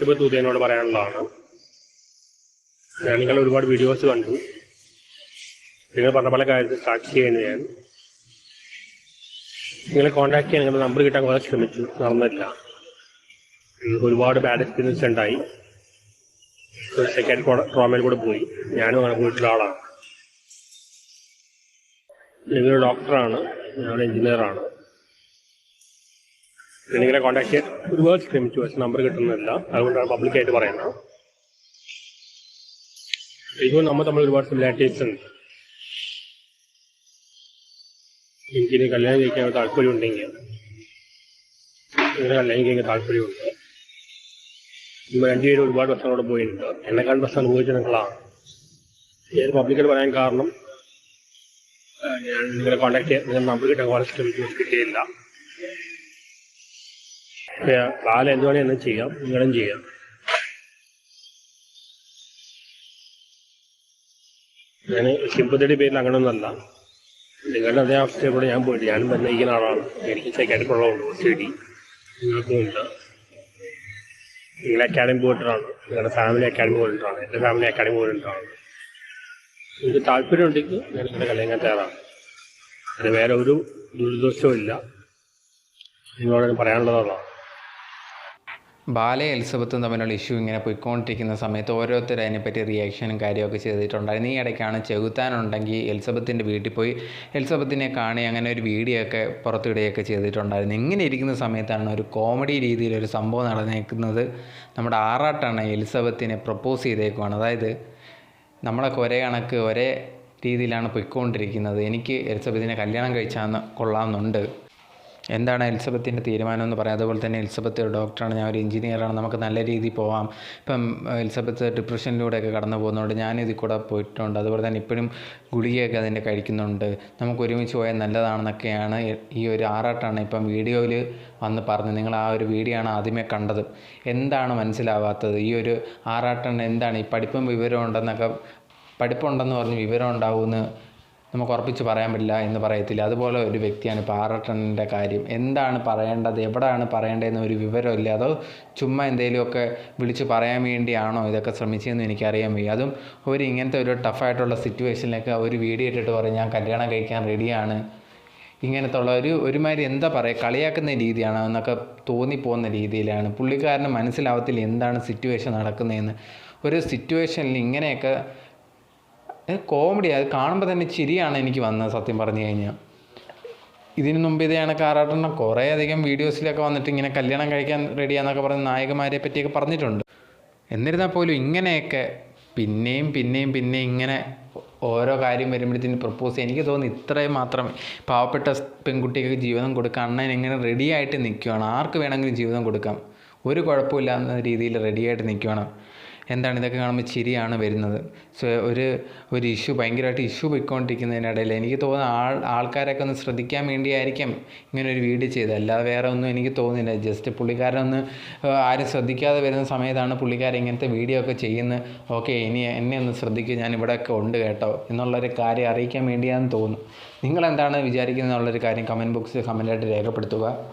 ഇപ്പോൾ തൂതേനോട് പറയാനുള്ളതാണ്. ഞാൻ നിങ്ങൾ ഒരുപാട് വീഡിയോസ് കണ്ടു. നിങ്ങൾ പറഞ്ഞ പല കാര്യത്തിൽ സാക്ഷി ചെയ്യുന്നു ഞാൻ. നിങ്ങളെ കോൺടാക്ട് ചെയ്യാൻ നിങ്ങളുടെ നമ്പർ കിട്ടാൻ കുറേ ശ്രമിച്ചു. നടന്നില്ല. ഒരുപാട് ബാഡ് എക്സ്പീരിയൻസ് ഉണ്ടായി. സെക്കൻഡ് ട്രോമയിൽ കൂടെ പോയി. ഞാനും അങ്ങനെ പോയിട്ടുള്ള ആളാണ്. നിങ്ങളൊരു ഡോക്ടറാണ് ഞാൻ എഞ്ചിനീയറാണ് നിങ്ങളെ കോൺടാക്ട് ചെയ്യാൻ ഒരുപാട് ശ്രമിച്ചു. പക്ഷെ നമ്പർ കിട്ടുന്നില്ല. അതുകൊണ്ടാണ് പബ്ലിക്കായിട്ട് പറയുന്നത്. ഇതും നമ്മൾ തമ്മിൽ ഒരുപാട് സിമിലാരിറ്റീസ് ഉണ്ട്. എനിക്കിനി കല്യാണം കഴിക്കാൻ താല്പര്യം ഉണ്ടെങ്കിൽ ഇങ്ങനെ കല്യാണം കഴിക്കാൻ താല്പര്യമുണ്ട്. നമ്മൾ രണ്ടുപേരും ഒരുപാട് പ്രശ്നങ്ങളോട് പോയിട്ടുണ്ട്. എന്നെക്കാൾ പ്രശ്നം അനുഭവിച്ച നിങ്ങളാണ്. ഞാൻ പബ്ലിക്കായിട്ട് പറയാൻ കാരണം ഞാൻ നിങ്ങളെ കോൺടാക്ട് ചെയ്യാൻ നമ്പർ കിട്ടാൻ ശ്രമിച്ചു കിട്ടിയില്ല. കാലം എന്ത് വേണേൽ എന്നും ചെയ്യാം. നിങ്ങളും ചെയ്യാം. ഞാൻ സിമ്പതിയുടെ പേരിൽ അങ്ങനെയൊന്നല്ല നിങ്ങളുടെ അതേ അവസ്ഥയിൽ കൂടെ ഞാൻ പോയിട്ട് ഞാനും ബന്ധിക്കുന്ന ആളാണ്. എനിക്ക് സൈക്കാട്രിക് ഉള്ളതുകൊണ്ട് ശരി നിങ്ങൾക്കും ഉണ്ട് നിങ്ങൾ അക്കാഡമി പോയിട്ടാണ്. നിങ്ങളുടെ ഫാമിലി അക്കാഡമി പോയിട്ടാണ്. എന്റെ ഫാമിലി അക്കാഡമി പോയിട്ടാണ്. നിങ്ങൾക്ക് താല്പര്യം ഉണ്ടെങ്കിൽ ഞാൻ നിങ്ങളുടെ കല്യാണം തയ്യാറാണ്. അത് വേറെ ഒരു ദുരിദോഷവും ഇല്ല. നിങ്ങളോട് പറയാനുള്ളതാണ് ബാലയും എലിസബത്തും തമ്മിലുള്ള ഇഷ്യൂ ഇങ്ങനെ പോയിക്കൊണ്ടിരിക്കുന്ന സമയത്ത് ഓരോരുത്തർ അതിനെപ്പറ്റി റിയാക്ഷനും കാര്യമൊക്കെ ചെയ്തിട്ടുണ്ടായിരുന്നു. ഈ ഇടയ്ക്കാണ് ചെകുത്താനുണ്ടെങ്കിൽ എലിസബത്തിന്റെ വീട്ടിൽ പോയി എലിസബത്തിനെ കാണി അങ്ങനെ ഒരു വീഡിയോ ഒക്കെ പുറത്തിടുകയൊക്കെ ചെയ്തിട്ടുണ്ടായിരുന്നു. ഇങ്ങനെ ഇരിക്കുന്ന സമയത്താണ് ഒരു കോമഡി രീതിയിൽ ഒരു സംഭവം നടന്നേക്കുന്നത് നമ്മുടെ ആറാട്ടാണ് എലിസബത്തിനെ പ്രപ്പോസ് ചെയ്തേക്കുവാണ്. അതായത് നമ്മളൊക്കെ ഒരേ കണക്ക് ഒരേ രീതിയിലാണ് പോയിക്കൊണ്ടിരിക്കുന്നത്. എനിക്ക് എലിസബത്തിനെ കല്യാണം കഴിച്ചാന്ന് കൊള്ളാമെന്നുണ്ട്. എന്താണ് എലിസബത്തിന്റെ തീരുമാനം എന്ന് പറയാം. അതുപോലെ തന്നെ എലിസബത്ത് ഡോക്ടറാണ് ഞാൻ ഒരു എഞ്ചിനീയറാണ്. നമുക്ക് നല്ല രീതിയിൽ പോവാം. ഇപ്പം എലിസബത്ത് ഡിപ്രഷനിലൂടെയൊക്കെ കടന്നു പോകുന്നതുകൊണ്ട് ഞാൻ ഇതിൽ കൂടെ പോയിട്ടുണ്ട്. അതുപോലെ തന്നെ ഇപ്പോഴും ഗുളികയൊക്കെ അതിന്റെ കഴിക്കുന്നുണ്ട്. നമുക്ക് ഒരുമിച്ച് പോയാൽ നല്ലതാണെന്നൊക്കെയാണ് ഈ ഒരു ആറാട്ടാണ് ഇപ്പം വീഡിയോയിൽ വന്ന് പറഞ്ഞത്. നിങ്ങൾ ആ ഒരു വീഡിയോ ആണ് ആദ്യമേ കണ്ടത്. എന്താണ് മനസ്സിലാവാത്തത്? ഈ ഒരു ആറാട്ടൻ എന്താണ്? ഈ പഠിപ്പും വിവരമുണ്ടെന്നൊക്കെ പഠിപ്പുണ്ടെന്ന് പറഞ്ഞ് വിവരം ഉണ്ടാവുമെന്ന് നമുക്ക് ഉറപ്പിച്ച് പറയാൻ പറ്റില്ല എന്ന് പറയത്തില്ല. അതുപോലെ ഒരു വ്യക്തിയാണ് ഇപ്പോൾ കാര്യം. എന്താണ് പറയേണ്ടത്? എവിടെയാണ് പറയേണ്ടതെന്ന് ഒരു വിവരമില്ല അതോ ചുമ്മാ എന്തെങ്കിലുമൊക്കെ വിളിച്ച് പറയാൻ വേണ്ടിയാണോ ഇതൊക്കെ ശ്രമിച്ചതെന്ന് എനിക്കറിയാൻ വയ്യ. അതും ഒരു ഇങ്ങനത്തെ ഒരു ടഫായിട്ടുള്ള സിറ്റുവേഷനിലേക്ക് ഒരു വീഡിയോ ഇട്ടിട്ട് പറയും ഞാൻ കല്യാണം കഴിക്കാൻ റെഡിയാണ്. ഇങ്ങനത്തെ ഉള്ള ഒരു ഒരുമാതിരി എന്താ പറയുക കളിയാക്കുന്ന രീതിയാണ് എന്നൊക്കെ തോന്നിപ്പോകുന്ന രീതിയിലാണ്. പുള്ളിക്കാരന് മനസ്സിലാവത്തില്ല എന്താണ് സിറ്റുവേഷൻ നടക്കുന്നതെന്ന്. ഒരു സിറ്റുവേഷനിൽ ഇങ്ങനെയൊക്കെ കോമഡി അത് കാണുമ്പോൾ തന്നെ ചിരിയാണ് എനിക്ക് വന്നത് സത്യം പറഞ്ഞു കഴിഞ്ഞാൽ ഇതിനു മുമ്പ് ഇത് കണക്ക് ആറാട്ടെണ്ണം കുറേ അധികം വീഡിയോസിലൊക്കെ വന്നിട്ട് ഇങ്ങനെ കല്യാണം കഴിക്കാൻ റെഡിയാന്നൊക്കെ പറഞ്ഞ് നായകന്മാരെ പറ്റിയൊക്കെ പറഞ്ഞിട്ടുണ്ട്. എന്നിരുന്നാൽ പോലും ഇങ്ങനെയൊക്കെ പിന്നെയും പിന്നെയും പിന്നെയും ഇങ്ങനെ ഓരോ കാര്യം വരുമ്പോഴത്തേന് പ്രപ്പോസ് എനിക്ക് തോന്നുന്നു ഇത്രയും മാത്രം പാവപ്പെട്ട പെൺകുട്ടിക്ക് ജീവിതം കൊടുക്കുക അണ്ണൻ ഇങ്ങനെ റെഡി ആയിട്ട് നിൽക്കുകയാണ് ആർക്ക് വേണമെങ്കിലും ജീവിതം കൊടുക്കാം? ഒരു കുഴപ്പമില്ല എന്ന രീതിയിൽ റെഡി ആയിട്ട് നിൽക്കുകയാണ് എന്താണ് ഇതൊക്കെ കാണുമ്പോൾ ചിരിയാണ് വരുന്നത്. സോ ഒരു ഒരു ഇഷ്യൂ ഭയങ്കരമായിട്ട് ഇഷ്യൂ പോയിക്കൊണ്ടിരിക്കുന്നതിനിടയിൽ എനിക്ക് തോന്നുന്നു ആൾ ആൾക്കാരൊക്കെ ഒന്ന് ശ്രദ്ധിക്കാൻ വേണ്ടിയായിരിക്കും ഇങ്ങനെ ഒരു വീഡിയോ ചെയ്തത്. അല്ലാതെ വേറെ ഒന്നും എനിക്ക് തോന്നുന്നില്ല. ജസ്റ്റ് പുള്ളിക്കാരനൊന്ന് ആരും ശ്രദ്ധിക്കാതെ വരുന്ന സമയത്താണ് പുള്ളിക്കാരൻ ഇങ്ങനത്തെ വീഡിയോ ഒക്കെ ചെയ്യുന്നത്. ഓക്കെ ഇനി എന്നെ ഒന്ന് ശ്രദ്ധിക്കുക ഞാൻ ഇവിടെയൊക്കെ ഉണ്ട് കേട്ടോ. എന്നുള്ളൊരു കാര്യം അറിയിക്കാൻ വേണ്ടിയാണെന്ന് തോന്നുന്നു. നിങ്ങളെന്താണ് വിചാരിക്കുന്നത് എന്നുള്ളൊരു കാര്യം കമന്റ് ബോക്സിൽ കമന്റായിട്ട് രേഖപ്പെടുത്തുക.